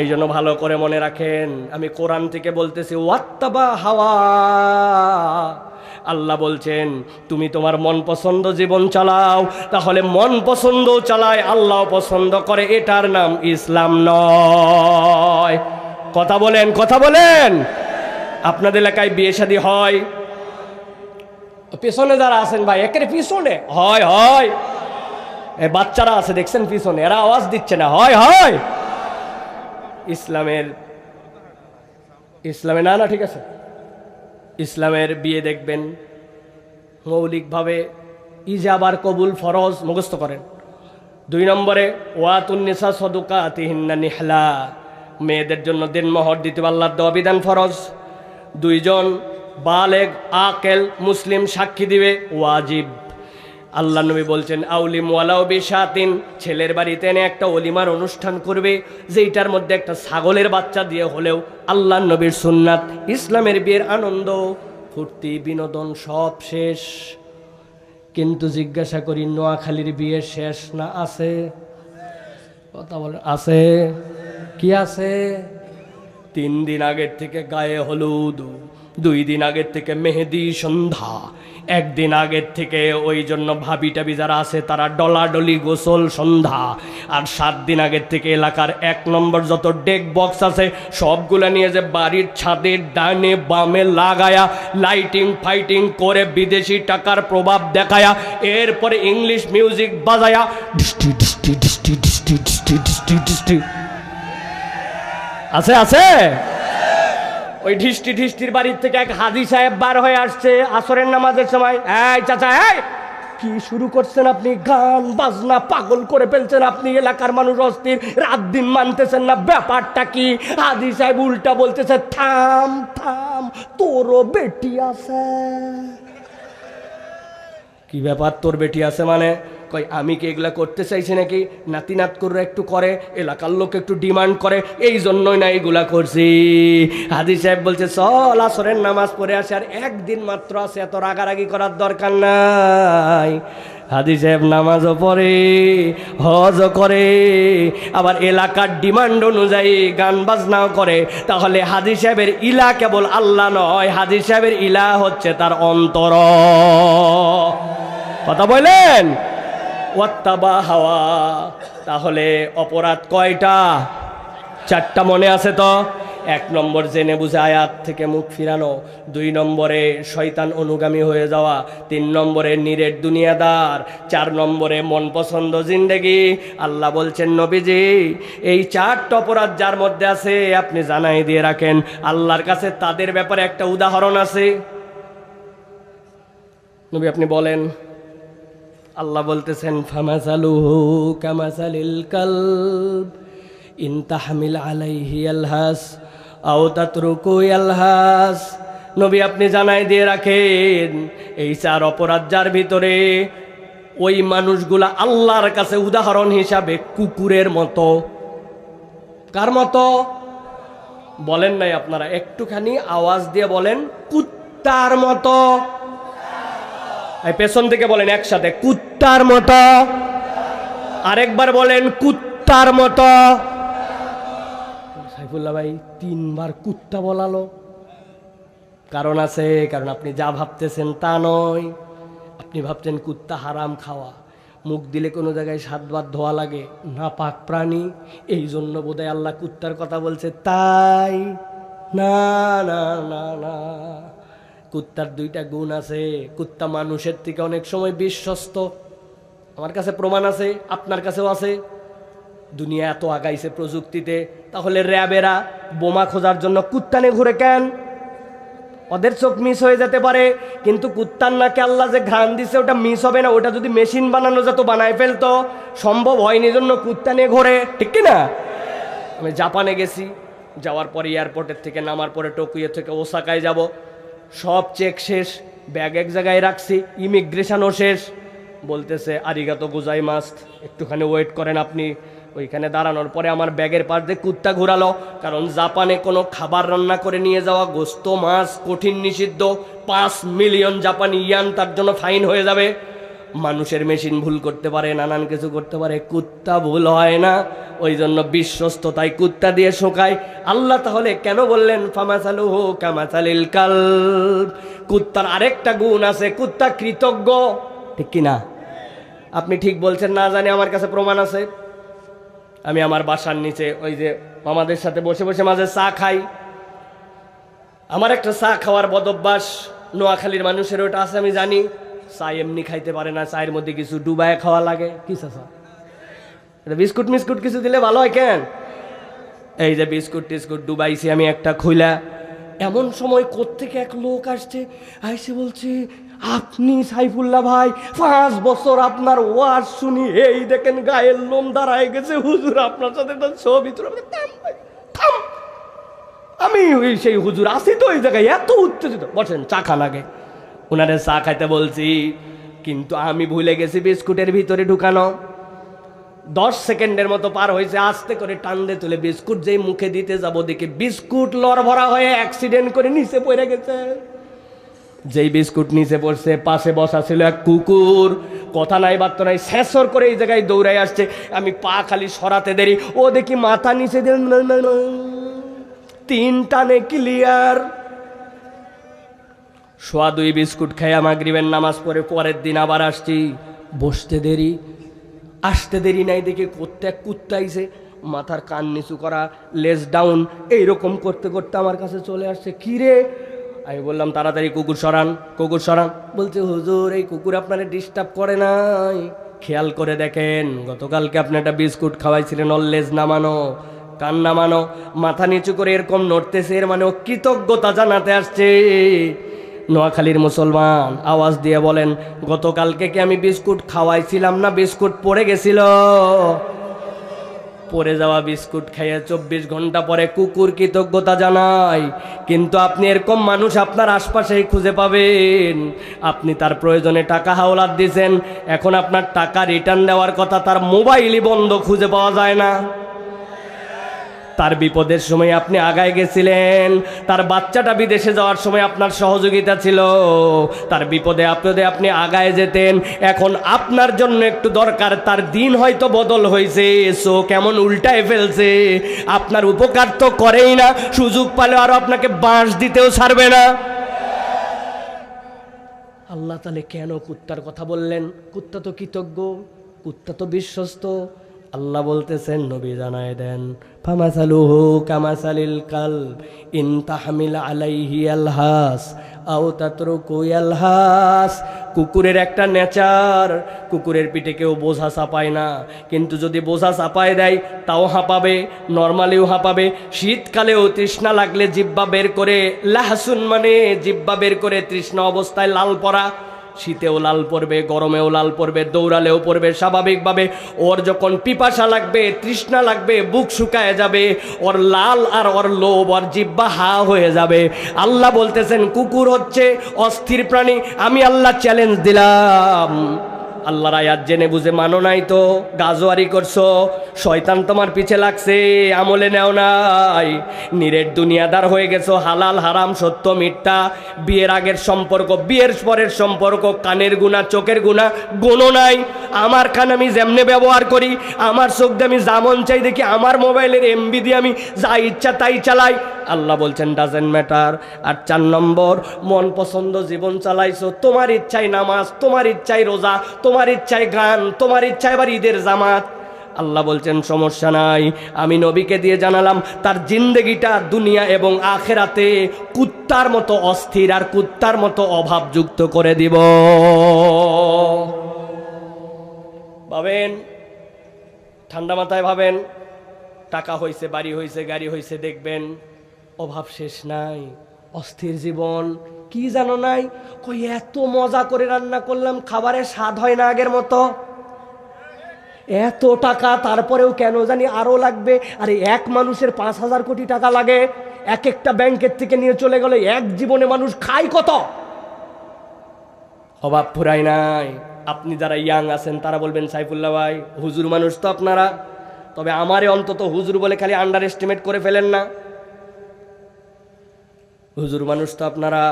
এই জন্য ভালো করে মনে রাখেন, আমি কোরআন থেকে বলতেছি, ওয়াত্তাবা হাওয়া। আল্লাহ বলছেন, তুমি তোমার মন পছন্দ জীবন চালাও, তাহলে মন পছন্দ চালায়, আল্লাহ পছন্দ করে, এটার নাম ইসলাম নয়। কথা বলেন কথা বলেন। আপনাদের এলাকায় বিয়ে শাদী হয়? পেছনে যারা আছেন ভাই, একের পিছনে। হয় হয়। বাচ্চারা আছে, দেখছেন পিছনে, এরা আওয়াজ দিচ্ছে না। হয় হয়। ইসলামের, ইসলামে না না, ঠিক আছে। ইসলামের বিয়ে দেখবেন, মৌলিকভাবে ইজাবার কবুল ফরজ মুখস্থ করেন। দুই নম্বরে, ওয়াতুন্নিসা সদুকা তিহিন্না নিহলা, মেয়েদের জন্য দিনমহর দিতে আল্লাহর দেওয়া বিধান ফরজ। দুইজন বালেগ, আকেল, মুসলিম সাক্ষী দিবে, ওয়াজিব। আল্লাহ নবী বলছেন, আউলিম ওয়ালাও বিশাতিন ছেলের বাড়িতে এনে একটা অলিমার অনুষ্ঠান করবে, যেইটার মধ্যে একটা ছাগলের বাচ্চা দিয়ে হলেও আল্লাহ নবীর সুন্নাত, ইসলামের বিয়ের আনন্দ, ফুর্তি, বিনোদন সব শেষ। কিন্তু জিজ্ঞাসা করি, নোয়াখালীর বিয়ে শেষ না আছে? কথা বলে, আছে। কি আছে? তিন দিন আগের থেকে গায়ে হলুদ। দুই দিন আগের থেকে মেহেদি, সন্ধ্যা। একদিন আগের থেকে ওই জন্য ভাবি টাবি যারা আছে, তারা ডলাডলি গোসল, সন্ধ্যা। আর সাত দিন আগের থেকে এলাকার এক নম্বর যত ডেক বক্স আছে, সবগুলো নিয়ে যে বাড়ির ছাদের ডানে বামে লাগায়া, লাইটিং, ফাইটিং করে বিদেশি টাকার প্রভাব দেখায়া, এরপরে ইংলিশ মিউজিক বাজায়া আছে আছে? ওই ঢিষ্টি ঢিষ্টির বাড়ির থেকে এক হাজি সাহেব বার হয়ে আসছে আসরের নামাজের সময়। এই চাচা, এই! কি শুরু করছেন আপনি? গান, বাজনা পাগল করে ফেলছেন আপনি, এলাকার মানুষ অস্থির, রাত দিন মানতেছেন না, ব্যাপারটা কি? হাজি সাহেব উল্টা বলতেছে, থাম থাম, তোরও বেটি আছে। কি ব্যাপার তোর বেটি আছে মানে? কই আমি কি এগুলা করতে চাইছি নাকি? নাতি নাত করে একটু করে, এলাকার লোক একটু ডিমান্ড করে, এই জন্যই না এগুলা করছি। হাজি সাহেব বলছে, চল, আসরের নামাজ পড়ে আসে, আর একদিন মাত্র আছে, এত রাগারাগি করার দরকার নাই। হাজি সাহেব নামাজও পড়ে, হজও করে, আবার এলাকার ডিমান্ড অনুযায়ী গান বাজনাও করে। তাহলে হাজি সাহেবের ইলা কেবল আল্লাহ নয় হাজি সাহেবের ইলা হচ্ছে তার অন্তর। কথা বললেন? ওয়াত্তাবা হাওয়া। তাহলে অপরাধ কয়টা? চারটা মনে আছে তো? এক নম্বর জেনে বুঝে আয়াত থেকে মুখ ফিরানো। দুই নম্বরে শয়তান অনুগামী হয়ে যাওয়া। তিন নম্বরে নিরেট দুনিয়াদার। চার নম্বরে মন পছন্দ জিন্দেগি। আল্লাহ বলছেন, নবীজি, এই চারটা অপরাধ যার মধ্যে আছে, আপনি জানাই দিয়ে রাখেন। আল্লাহর কাছে তাদের ব্যাপারে একটা উদাহরণ আছে। নবী, আপনি বলেন আল্লাহ বলতেছেন আলাইহি আও আলহাস। নবী আপনি জানাই দিয়ে রাখেন, এই চার অপরাধ যার ভিতরে ওই মানুষগুলা আল্লাহর কাছে উদাহরণ হিসাবে কুকুরের মতো। কার মতো? বলেন নাই আপনারা, একটুখানি আওয়াজ দিয়ে বলেন, কুত্তার মতো। পেছন থেকে বলেন একসাথে, কুত্তার মতো। আরেকবার বলেন, কুত্তার মতো। সাইফুল্লাহ ভাই, তিনবার কুত্তা বলালো। কারণ আছে, কারণ আপনি যা ভাবতেছেন তা নয়। আপনি ভাবছেন কুত্তা হারাম খাওয়া। মুখ দিলে কোনো জায়গায় সাতবার ধোয়া লাগে না পাক প্রাণী। এই জন্য বোধহয় আল্লাহ কুত্তার কথা বলছে, তাই। না না না না। কুত্তার দুইটা গুণ আছে। কুত্তা মানুষের থেকে অনেক সময় বিশ্বস্ত। আমার কাছে প্রমাণ আছে, আপনার কাছেও আছে। দুনিয়া এত আগাইছে প্রযুক্তিতে, তাহলে র্যাবেরা বোমা খোঁজার জন্য কুত্তানে ঘুরে কেন? ওদের চোখ মিস হয়ে যেতে পারে, কিন্তু কুত্তার নাকে আল্লাহ যে ঘ্রাণ দিছে, ওটা মিস হবে না। ওটা যদি মেশিন বানানো যেত, বানায় ফেলতো, সম্ভব হয়নি জন্য কুত্তা নিয়ে ঘোরে। ঠিক কি না? আমি জাপানে গেছি, যাওয়ার পরে এয়ারপোর্টের থেকে, নামার পরে টোকিও থেকে ওসাকায় যাব। সব চেক শেষ ব্যাগ এক জায়গায় রাখছি ইমিগ্রেশনও শেষ। বলতেছে, আরিগাতো গুজাই মাস্ত, একটুখানি ওয়েট করেন আপনি। ওইখানে দাঁড়ানোর পরে আমার ব্যাগের পাশ দিয়ে কুত্তা ঘুরালো, কারণ জাপানে কোনো খাবার রান্না করে নিয়ে যাওয়া গোস্ত, মাছ, কঠিন নিষিদ্ধ, পাঁচ মিলিয়ন জাপানি ইয়ান তার জন্য ফাইন হয়ে যাবে। মানুষের মেশিন ভুল করতে পারে, নানান কিছু করতে পারে, কুত্তা ভুল হয় না। ওই জন্য বিশ্বস্ততাই কুত্তা দিয়ে শোকায়। আল্লাহ তাহলে কেন বললেন ফামাসালু হো কামাসালিল কাল কুত্তার আরেকটা গুণ আছে, কুত্তা কৃতজ্ঞ। ঠিক কিনা আপনি ঠিক বলছেন, না জানি, আমার কাছে প্রমাণ আছে। আমি আমার বাসার নিচে ওই যে মামাদের সাথে বসে বসে মাঝে চা খাই। আমার একটা চা খাওয়ার বদভ্যাস, নোয়াখালীর মানুষের ওটা আছে, আমি জানি। চা এমনি খাইতে পারে না চায়ের মধ্যে কিছু ডুবায় খাওয়া লাগে। কি বিস্কুট মিস্কুট কিছু দিলে ভালো হয় কেন? এই যে বিস্কুট টিস্কুট ডুবাইছি আমি একটা খুইলা। এমন সময় কোত্থেকে এক লোক আসছে, আইসে বলছে, আপনি সাইফুল্লাহ ভাই, পাঁচ বছর আপনার ওয়াজ শুনি, এই দেখেন গায়ের লোম দাঁড়ায় গেছে। হুজুর আপনার সাথে একটা ছবি আমি সেই হুজুর আসি তো ওই জায়গায়, এত উত্তেজিত। বসেন, চা খান আগে ওনারে চা খাইতে বলছি, কিন্তু আমি ভুলে গেছি বিস্কুটের ভিতরে ঢুকানো। দশ সেকেন্ডের মতো পার হয়েছে, আস্তে করে টান দিয়ে তুলে বিস্কুট যেই মুখে দিতে যাব দেখি বিস্কুট লড় ভরা হয়ে অ্যাক্সিডেন্ট করে নিচে পড়ে গেছে। যেই বিস্কুট নিচে পড়ছে, পাশে বসা ছিল এক কুকুর। কথা নাই বার্তা নাই, শেষর করে এই জায়গায় দৌড়াই আসছে। আমি পা খালি সরাতে দেরি। ও দেখি মাথা নিচে দিয়ে। তিন টানে ক্লিয়ার সোয়া দুই বিস্কুট খেয়ে মাগরিবের নামাজ পড়ে পরের দিন আবার আসছি। বসতে দেরি, আসতে দেরি নাই দেখে করতে এক কুত্তাইছে, মাথার কান নিচু করা লেস ডাউন এইরকম করতে করতে আমার কাছে চলে আসছে। কি রে? আমি বললাম, তাড়াতাড়ি কুকুর সরান কুকুর সরান। বলছে, হুজুর, এই কুকুর আপনারা ডিস্টার্ব করে নাই। খেয়াল করে দেখেন, গতকালকে আপনি একটা বিস্কুট খাওয়াইছিলেন অললেজ নামানো, কান নামানো, মাথা নিচু করে এরকম নড়তেছে, এর মানে কৃতজ্ঞতা জানাতে আসছে। নোয়াখালীর মুসলমান। আওয়াজ দিয়ে বলেন, গতকালকে কি আমি বিস্কুট খাওয়াইছিলাম না? বিস্কুট পড়ে গেছিল। পড়ে যাওয়া বিস্কুট খাইয়ে চব্বিশ ঘণ্টা পরে কুকুর কৃতজ্ঞতা জানায়, কিন্তু আপনি এরকম মানুষ আপনার আশপাশেই খুঁজে পাবেন। আপনি তার প্রয়োজনে টাকা হাওলাত দিয়েছেন। এখন আপনার টাকা রিটার্ন দেওয়ার কথা তার মোবাইলই বন্ধ খুঁজে পাওয়া যায় না। তার বিপদের সময় আপনি আগায় গেছিলেন। তার বাচ্চাটা বিদেশে যাওয়ার সময় আপনার সহযোগিতা ছিল। তার বিপদে আপদে আপনি আগায় যেতেন। এখন আপনার জন্য একটু দরকার, তার দিন হয়তো বদল হয়েছে। সো কেমন উল্টায় ফেলছে। আপনার উপকার তো করেই না, সুযোগ পালে আরও আপনাকে বাঁশ দিতেও ছাড়বে না। আল্লাহ তাহলে কেন কুত্তার কথা বললেন? কুত্তা তো কৃতজ্ঞ, কুত্তা তো বিশ্বস্ত। আল্লাহ বলতেছেন, নবী জানায় দেন, ফামাসালুহু কামাসালিল কাল ইন তাহমিল আলাইহি আলহাস, আও তাতরুকু আলহাস। কুকুরের একটা নেচার, কুকুরের পিঠে কেউ বোঝা চাপায় না, কিন্তু যদি বোঝা চাপায় দেয়, তাও হাঁপাবে, নর্মালিও হাঁপাবে। শীতকালেও তৃষ্ণা লাগলে জিব্বা বের করে, লাহাসুন মানে জিব্বা বের করে তৃষ্ণা অবস্থায় লাল পড়া শীতেও লাল পড়বে, গরমেও লাল পড়বে, দৌড়ালেও পড়বে, স্বাভাবিকভাবে ওর যখন পিপাসা লাগবে, তৃষ্ণা লাগবে, বুক শুকায় যাবে, ওর লাল আর ওর লোভ, ওর জিব্বা হা হয়ে যাবে। আল্লাহ বলতেছেন, কুকুর হচ্ছে অস্থির প্রাণী, আমি আল্লাহ চ্যালেঞ্জ দিলাম। আল্লাহর আয়াত জেনে বুঝে মানো নাই তো, গাজোয়ারি করছ, শয়তান তোমার পিছে লাগছে, আমলে নেও নাই। নিরেট দুনিয়াদার হয়ে গেছো, হালাল, হারাম, সত্য, মিথ্যা, বিয়ের আগের সম্পর্ক, বিয়ের পরের সম্পর্ক, কানের গুণা, চোখের গুণা, গুণও নাই। আমার কান আমি যেমনে ব্যবহার করি, আমার চোখ দিয়ে আমি যেমন চাই দেখি, আমার মোবাইলের এমবি দিয়ে আমি যা ইচ্ছা তাই চালাই। আল্লাহ বলছেন ডাজেন্ট ম্যাটার আর চার নম্বর, মন পছন্দ, জীবন চালাইছো। তোমার ইচ্ছায় নামাজ, তোমার ইচ্ছায় রোজা, তোমার ইচ্ছায় গান, তোমার ইচ্ছায় এবার ঈদের জামাত। আল্লাহ বলছেন, সমস্যা নাই। আমি নবীকে দিয়ে জানালাম, তার জিন্দেগিটা দুনিয়া এবং আখেরাতে কুত্তার মতো অস্থির আর কুত্তার মতো অভাবযুক্ত করে দিব। ভাবেন? ঠান্ডা মাথায় ভাবেন? টাকা হয়েছে বাড়ি হয়েছে গাড়ি হয়েছে দেখবেন অভাব শেষ নাই, অস্থির জীবন, কি জানো নাই? কই এত মজা করে রান্না করলাম খাবারের স্বাদ হয় না আগের মতো। এত টাকা, তারপরেও কেন জানি আরও লাগবে। আরে এক মানুষের পাঁচ হাজার কোটি টাকা লাগে, এক একটা ব্যাংকের থেকে নিয়ে চলে গেলে এক জীবনে মানুষ খায় কত? অভাব ফুরাই নাই। আপনি যারা ইয়াং আছেন, তারা বলবেন, সাইফুল্লাহ ভাই, হুজুর মানুষ তো আপনারা। তবে আমারে অন্তত হুজুর বলে খালি আন্ডার এস্টিমেট করে ফেলেন না। হুজুর মানুষ তো আপনারা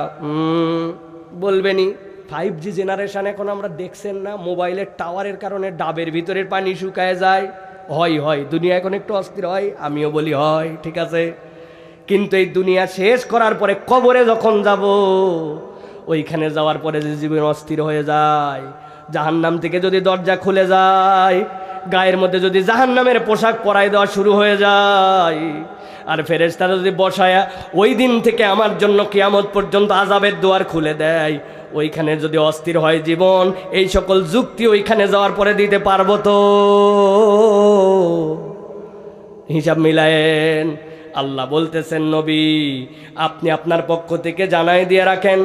বলবেনই। ফাইভ জি জেনারেশন এখন আমরা দেখছেন না, মোবাইলের টাওয়ারের কারণে ডাবের ভিতরের পানি শুকায় যায়। হয় হয়, দুনিয়া এখন একটু অস্থির হয়, আমিও বলি হয়, ঠিক আছে? কিন্তু এই দুনিয়া শেষ করার পরে কবরে যখন যাব, ওইখানে যাওয়ার পরে যে জীবন অস্থির হয়ে যায়, জাহান্নাম থেকে যদি দরজা খুলে যায়, গায়ের মধ্যে যদি জাহান্নামের পোশাক পরাই দেওয়া শুরু হয়ে যায় আর ফেরেশতারা যদি বসায়া ওই দিন থেকে আমার জন্য কিয়ামত পর্যন্ত আজাবের দুয়ার খুলে দেয়, ওইখানে যদি অস্থির হয় জীবন, এই সকল যুক্তি ওইখানে যাওয়ার পরে দিতে পারব তো। হিসাব মিলায়েন, আল্লাহ বলতেছেন, নবী, আপনি আপনার পক্ষ থেকে জানাই দিয়ে রাখেন,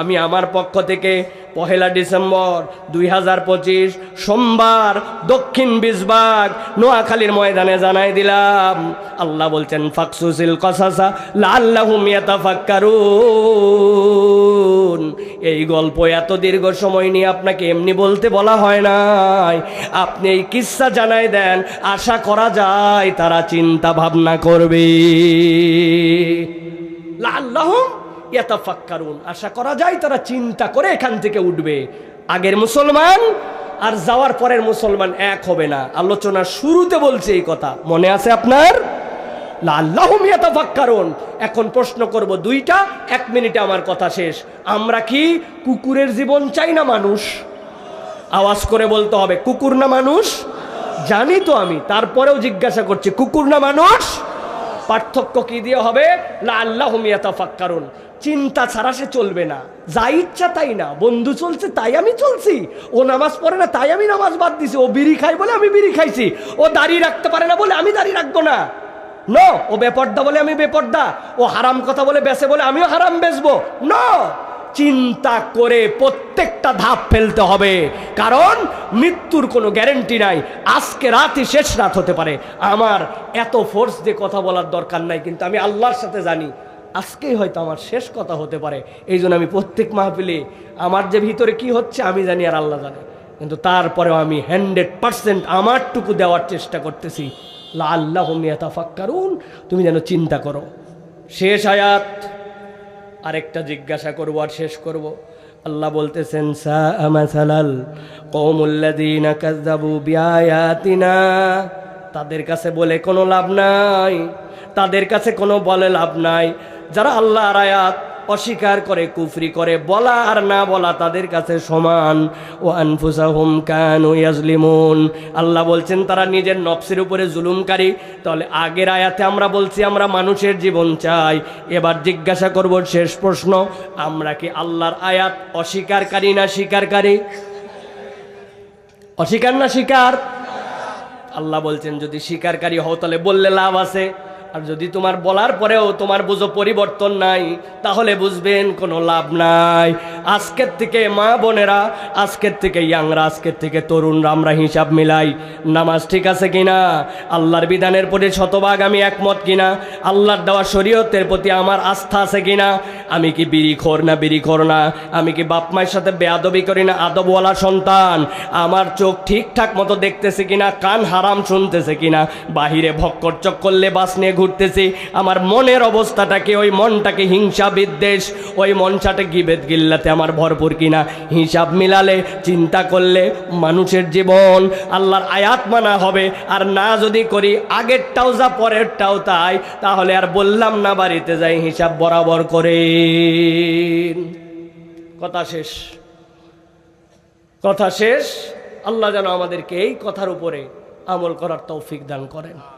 আমি আমার পক্ষ থেকে পহেলা ডিসেম্বর দুই হাজার পঁচিশ, সোমবার দক্ষিণ বিশবাগ, নোয়াখালীর ময়দানে জানাই দিলাম। আল্লাহ বলছেন, ফাকসুসিল কসাসা লাল্লাহুম ইয়াতাফাক্কারুন। এই গল্প এত দীর্ঘ সময় নিয়ে আপনাকে এমনি বলতে বলা হয় নাই। আপনি এই কিস্সা জানাই দেন, আশা করা যায় তারা চিন্তা ভাবনা করবে। লাল্লাহুম ইয়াতাফাক্কারুন। আশা করা যায় তারা চিন্তা করে এখান থেকে উঠবে। আগের মুসলমান আর যাওয়ার পরের মুসলমান এক হবে না। আলোচনার শুরুতে বলছে এই কথা। মনে আছে আপনার? এখন প্রশ্ন করব দুইটা। এক মিনিটে আমার কথা শেষ। আমরা কি কুকুরের জীবন চাই না মানুষ? আওয়াজ করে বলতে হবে, কুকুর না মানুষ? জানি তো আমি। তারপরেও জিজ্ঞাসা করছি, কুকুর না মানুষ? পার্থক্য কি দিয়ে হবে? না আল্লাহ কারণ চিন্তা ছাড়া সে চলবে না। যা ইচ্ছা তাই না। বন্ধু চলছে, তাই আমি চলছি। ও নামাজ পড়ে না, তাই আমি নামাজ বাদ দিছি। ও বিড়ি খাই বলে আমি বিড়ি খাইছি। ও দাড়ি রাখতে পারে না বলে আমি দাড়ি রাখব না। ন, ও বেপর্দা বলে আমি বেপর্দা। ও হারাম কথা বলে বেসে বলে আমিও হারাম বেসবো ন! চিন্তা করে প্রত্যেকটা ধাপ ফেলতে হবে। কারণ মৃত্যুর কোনো গ্যারেন্টি নাই। আজকে রাতই শেষ রাত হতে পারে। আমার এত ফোর্স দিয়ে কথা বলার দরকার নাই, কিন্তু আমি আল্লাহর সাথে জানি, আজকেই হয়তো আমার শেষ কথা হতে পারে। এই জন্য আমি প্রত্যেক মাহফিলে আমার যে ভিতরে কি হচ্ছে, আমি জানি আর আল্লাহ জানে। কিন্তু তারপরেও আমি হান্ড্রেড পারসেন্ট আমারটুকু দেওয়ার চেষ্টা করতেছি। লা আল্লাহ মিয়াতাফাক্কারুন তুমি যেন চিন্তা করো। শেষ আয়াত। আরেকটা জিজ্ঞাসা করব আর শেষ করব। আল্লাহ বলতেছেন তাদের কাছে বলে কোনো লাভ নাই, তাদের কাছে কোনো বলে লাভ নাই। যারা আল্লাহর আয়াত অস্বীকার করে, কুফরি করে, বলা আর না বলা তাদের কাছে সমান। ও আনফুসাহুম কানু ইয়াজলিমুন। আল্লাহ বলছেন, তারা নিজের নফসের উপরে জুলুমকারী। তাহলে আগের আয়াতে আমরা বলছি, আমরা মানুষের জীবন চাই। এবার জিজ্ঞাসা করব, শেষ প্রশ্ন, আমরা কি আল্লাহর আয়াত অস্বীকারকারী না স্বীকারকারী? অস্বীকার না স্বীকার? আল্লাহ বলছেন, যদি স্বীকারকারী হও, তাহলে বললে লাভ আছে। আর যদি তোমার বলার পরেও তোমার বুঝো পরিবর্তন নাই তাহলে বুঝবেন কোনো লাভ নাই। আজকের থেকে মা বোনেরা, আজকের থেকে ইয়াংরা, আজকের থেকে তরুণরা আমরা হিসাব মিলাই। নামাজ ঠিক আছে কিনা? আল্লাহর বিধানের প্রতি শতভাগ আমি একমত কিনা? আল্লাহর দেওয়া শরীয়তের প্রতি আমার আস্থা আছে কিনা? আমি কি বিড়ি খোর না বিড়ি খোর না? আমি কি বাপ মায়ের সাথে বেয়াদবি করি না আদবওয়ালা সন্তান? আমার চোখ ঠিকঠাক মতো দেখতেছে কিনা? কান হারাম শুনতেছে কিনা? বাহিরে ভক্কর চক্কর লেবাস নিয়ে ঘুরতেছি। আমার মনের অবস্থাটাকে ওই মনটাকে হিংসা বিদ্বেষ? ওই মনসাটা গিবেদ গিল্লাতে আমার ভরপুর কিনা? হিসাব মিলালে চিন্তা করলে মানুষের জীবন আল্লাহর আয়াত মানা হবে। আর না যদি করি, আগেরটাও যা পরেরটাও তাই, তাহলে আর বললাম না বাড়িতে যাই, হিসাব বরাবর করে। কথা শেষ। কথা শেষ। আল্লাহ যেন আমাদেরকে এই কথার উপরে আমল করার তৌফিক দান করেন।